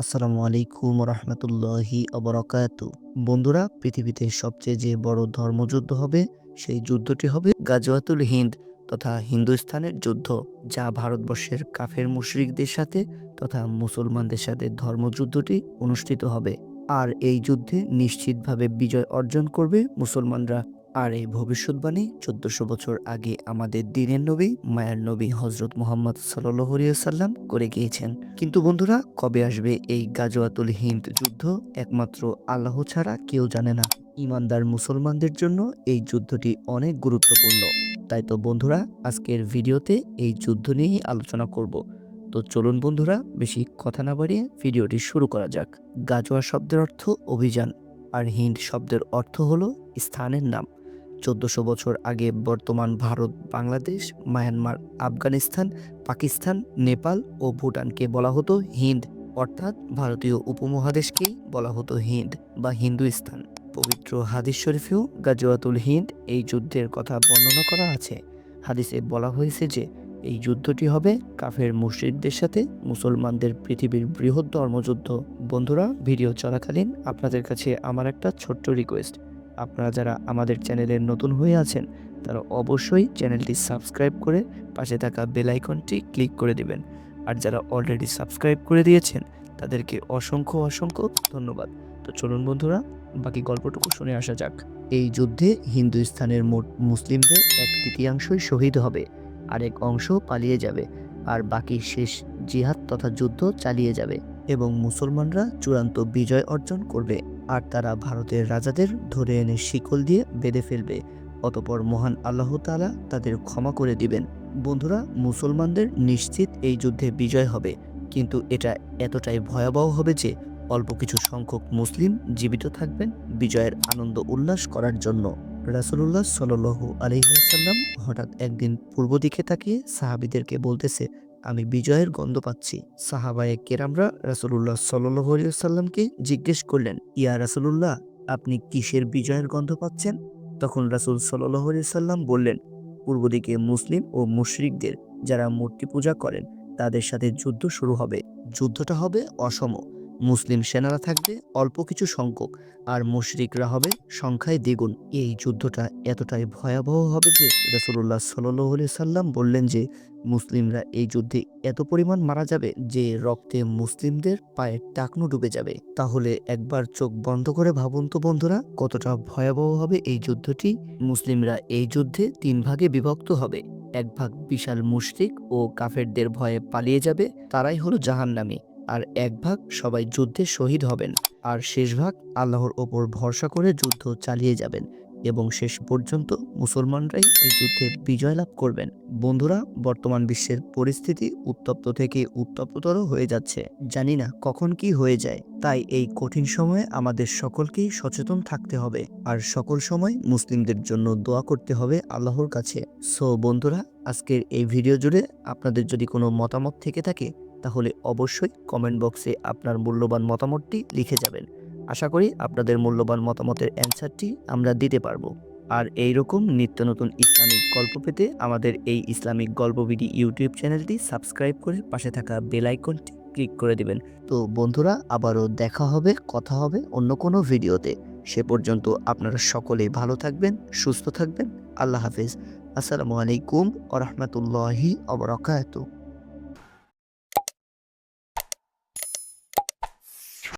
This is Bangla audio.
আসসালামু আলাইকুম রহমতুল্লাহি অবরাকাত বন্ধুরা, পৃথিবীতে সবচেয়ে যে বড় ধর্মযুদ্ধ হবে, সেই যুদ্ধটি হবে গাজওয়াতুল হিন্দ তথা হিন্দুস্থানের যুদ্ধ, যা ভারতবর্ষের কাফের মুশরিকদের সাথে তথা মুসলমানদের সাথে ধর্মযুদ্ধটি অনুষ্ঠিত হবে। আর এই যুদ্ধে নিশ্চিতভাবে বিজয় অর্জন করবে মুসলমানরা। আর এই ভবিষ্যৎবাণী চোদ্দশো বছর আগে আমাদের দিনের নবী, মায়ার নবী হজরত মোহাম্মদ সাল্লাম করে গিয়েছেন। কিন্তু বন্ধুরা, কবে আসবে এই গাজওয়াতুল হিন্দ যুদ্ধ? একমাত্র আল্লাহ ছাড়া কেউ জানে না। ইমানদার মুসলমানদের জন্য এই যুদ্ধটি অনেক গুরুত্বপূর্ণ। তাই তো বন্ধুরা, আজকের ভিডিওতে এই যুদ্ধ নিয়েই আলোচনা করব। তো চলুন বন্ধুরা, বেশি কথা না বাড়িয়ে ভিডিওটি শুরু করা যাক। গাজোয়া শব্দের অর্থ অভিযান, আর হিন্দ শব্দের অর্থ হলো স্থানের নাম। চোদ্দশো বছর আগে বর্তমান ভারত, বাংলাদেশ, মায়ানমার, আফগানিস্তান, পাকিস্তান, নেপাল ও ভুটানকে বলা হতো হিন্দ। অর্থাৎ ভারতীয় উপমহাদেশকেই বলা হতো হিন্দ বা হিন্দুস্তান। পবিত্র হাদিস শরীফেও গাজওয়াতুল হিন্দ এই যুদ্ধের কথা বর্ণনা করা আছে। হাদিসে বলা হয়েছে যে, এই যুদ্ধটি হবে কাফের মুশরিকদের সাথে মুসলমানদের পৃথিবীর বৃহৎ ধর্মযুদ্ধ। বন্ধুরা, ভিডিও চলাকালীন আপনাদের কাছে আমার একটা ছোট্ট রিকোয়েস্ট আপনারা যারা আমাদের চ্যানেলে নতুন হয়ে আছেন, তারা অবশ্যই চ্যানেলটি সাবস্ক্রাইব করে পাশে থাকা বেল আইকনটি ক্লিক করে দিবেন। আর যারা অলরেডি সাবস্ক্রাইব করে দিয়েছেন, তাদেরকে অসংখ্য অসংখ্য ধন্যবাদ। তো চলুন বন্ধুরা, বাকি গল্পটুকু শুনে আসা যাক। এই যুদ্ধে হিন্দুস্থানের মোট মুসলিমদের এক তৃতীয়াংশই শহীদ হবে আর এক অংশ পালিয়ে যাবে, আর বাকি শেষ জিহাদ তথা যুদ্ধ চালিয়ে যাবে এবং মুসলমানরা চূড়ান্ত বিজয় অর্জন করবে। আর তারা ভারতের রাজাদের ধরে এনে শিকল দিয়ে বেঁধে ফেলবে। অতপর মহান আল্লাহ তাআলা তাদের ক্ষমা করে দিবেন। বন্ধুরা, মুসলমানদের নিশ্চিত এই যুদ্ধে বিজয় হবে। কিন্তু এটা এতটাই ভয়াবহ হবে যে অল্প কিছু সংখ্যক মুসলিম জীবিত থাকবেন বিজয়ের আনন্দ উল্লাস করার জন্য। রাসুলুল্লাহ সাল্লু আলহিহাসাল্লাম হঠাৎ একদিন পূর্ব দিকে তাকিয়ে সাহাবিদেরকে বলতেছে আমি বিজয়ের গন্ধ পাচ্ছি। সাহাবায়ে কেরামরা রাসুলুল্লাহ সাল্লামকে জিজ্ঞেস করলেন, ইয়া রাসুলুল্লাহ, আপনি কিসের বিজয়ের গন্ধ পাচ্ছেন? তখন রাসুল সাল্লাহ সাল্লাম বললেন, পূর্ব দিকে মুসলিম ও মুশরিকদের যারা মূর্তি পূজা করেন, তাদের সাথে যুদ্ধ শুরু হবে। যুদ্ধটা হবে অসম। মুসলিম সেনারা থাকবে, অল্প কিছু সংখ্যক। আর মুশরিকরা হবে সংখ্যায় দ্বিগুণ। এই যুদ্ধটা এতটাই ভয়াবহ হবে যে রাসুল্লাহ সাল্লি সাল্লাম বললেন যে, মুসলিমরা এই যুদ্ধে এত পরিমাণ মারা যাবে যে রক্তে মুসলিমদের পায়ে টাকনু ডুবে যাবে। তাহলে একবার চোখ বন্ধ করে ভাবুন তো বন্ধুরা, কতটা ভয়াবহ হবে এই যুদ্ধটি। মুসলিমরা এই যুদ্ধে তিন ভাগে বিভক্ত হবে। এক ভাগ বিশাল মুশরিক ও কাফেরদের ভয়ে পালিয়ে যাবে, তারাই হলো জাহান্নামী। আর এক ভাগ সবাই যুদ্ধে শহীদ হবেন, আর শেষ ভাগ আল্লাহর ওপর ভরসা করে যুদ্ধ চালিয়ে যাবেন এবং শেষ পর্যন্ত মুসলমানরাই এই যুদ্ধে বিজয় লাভ করবেন। বন্ধুরা, বর্তমান বিশ্বের পরিস্থিতি উত্তপ্ত থেকে উত্তপ্ততর হয়ে যাচ্ছে। জানি না কখন কি হয়ে যায়, তাই এই কঠিন সময়ে আমাদের সকলকেই সচেতন থাকতে হবে, আর সকল সময় মুসলিমদের জন্য দোয়া করতে হবে আল্লাহর কাছে। সো বন্ধুরা, আজকের এই ভিডিও জুড়ে আপনাদের যদি কোনো মতামত থেকে থাকে তাহলে অবশ্যই কমেন্ট বক্সে আপনার মূল্যবান মতামতটি লিখে যাবেন। আশা করি আপনাদের মূল্যবান মতামতের অ্যান্সারটি আমরা দিতে পারব। আর এই রকম নিত্য নতুন ইসলামিক গল্প পেতে আমাদের এই ইসলামিক গল্প বিডি ইউটিউব চ্যানেলটি সাবস্ক্রাইব করে পাশে থাকা বেল আইকনটি ক্লিক করে দিবেন। তো বন্ধুরা, আবারও দেখা হবে, কথা হবে অন্য কোনো ভিডিওতে। সে পর্যন্ত আপনারা সকলেই ভালো থাকবেন, সুস্থ থাকবেন। আল্লাহ হাফেজ। আসসালামু আলাইকুম আ রহমতুল্লাহি অবরাকাতু